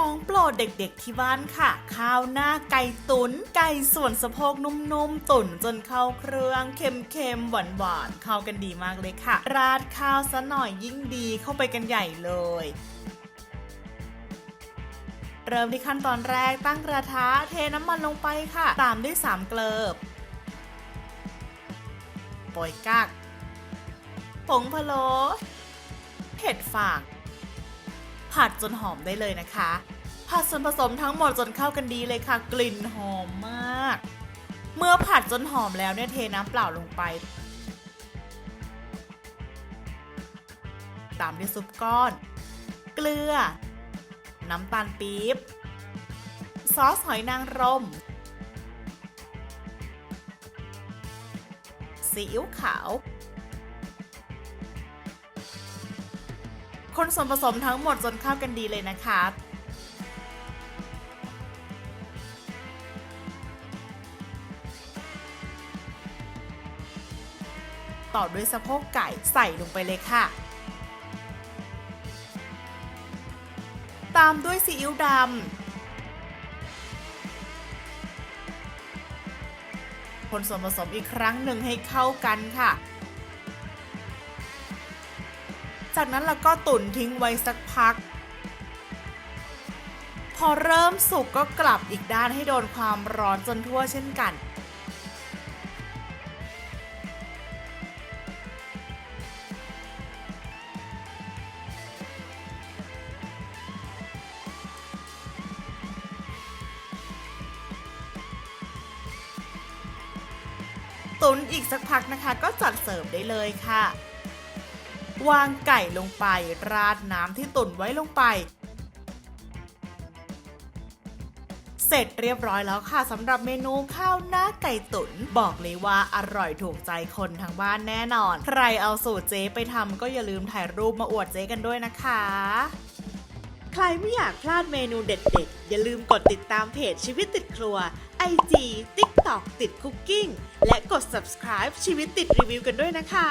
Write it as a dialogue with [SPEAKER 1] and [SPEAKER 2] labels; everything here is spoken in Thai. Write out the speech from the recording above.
[SPEAKER 1] ของโปรดเด็กๆที่บ้านค่ะ ข้าวหน้าไก่ตุน๋นไก่ส่วนสะโพกนุ่มๆ ตุ๋นจนเข้าเครื่องเค็มๆหวานๆเข้ากันดีมากเลยค่ะ ราดข้าวซะหน่อยยิ่งดีเข้าไปกันใหญ่เลย เริ่มที่ขั้นตอนแรกตั้งกระทะเทน้ำมันลงไปค่ะ ตามด้วยสามเกลิบโปยกักผงพะโล้เห็ดฟาง ผัดจนหอมได้เลยนะคะ ผัดส่วนผสมทั้งหมดจนเข้ากันดีเลยค่ะ กลิ่นหอมมาก เมื่อผัดจนหอมแล้วเนี่ยเทน้ำเปล่าลงไป ตามด้วยซุปก้อน เกลือ น้ำตาลปี๊บ ซอสหอยนางรมซีอิ๊วขาว คนส่วนผสมทั้งหมดจนเข้ากันดีเลยนะคะต่อด้วยสะโพกไก่ใส่ลงไปเลยค่ะ ตามด้วยซีอิ๊วดำคนส่วนผสมอีกครั้งหนึ่งให้เข้ากันค่ะ จากนั้นเราก็ตุ๋นทิ้งไว้สักพัก พอเริ่มสุกก็กลับอีกด้านให้โดนความร้อนจนทั่วเช่นกันตุ๋นอีกสักพักนะคะก็จัดเสิร์ฟได้เลยค่ะ วางไก่ลงไป ราดน้ำที่ตุ๋นไว้ลงไป เสร็จเรียบร้อยแล้วค่ะสำหรับเมนูข้าวหน้าไก่ตุ๋นบอกเลยว่าอร่อยถูกใจคนทางบ้านแน่นอน ใครเอาสูตรเจ๊ไปทำก็อย่าลืมถ่ายรูปมาอวดเจ๊กันด้วยนะคะ ใครไม่อยากพลาดเมนูเด็ดๆ อย่าลืมกดติดตามเพจชีวิตติดครัว IG TikTok ติดคุกกิ้งและกด subscribe ชีวิตติดรีวิวกันด้วยนะคะ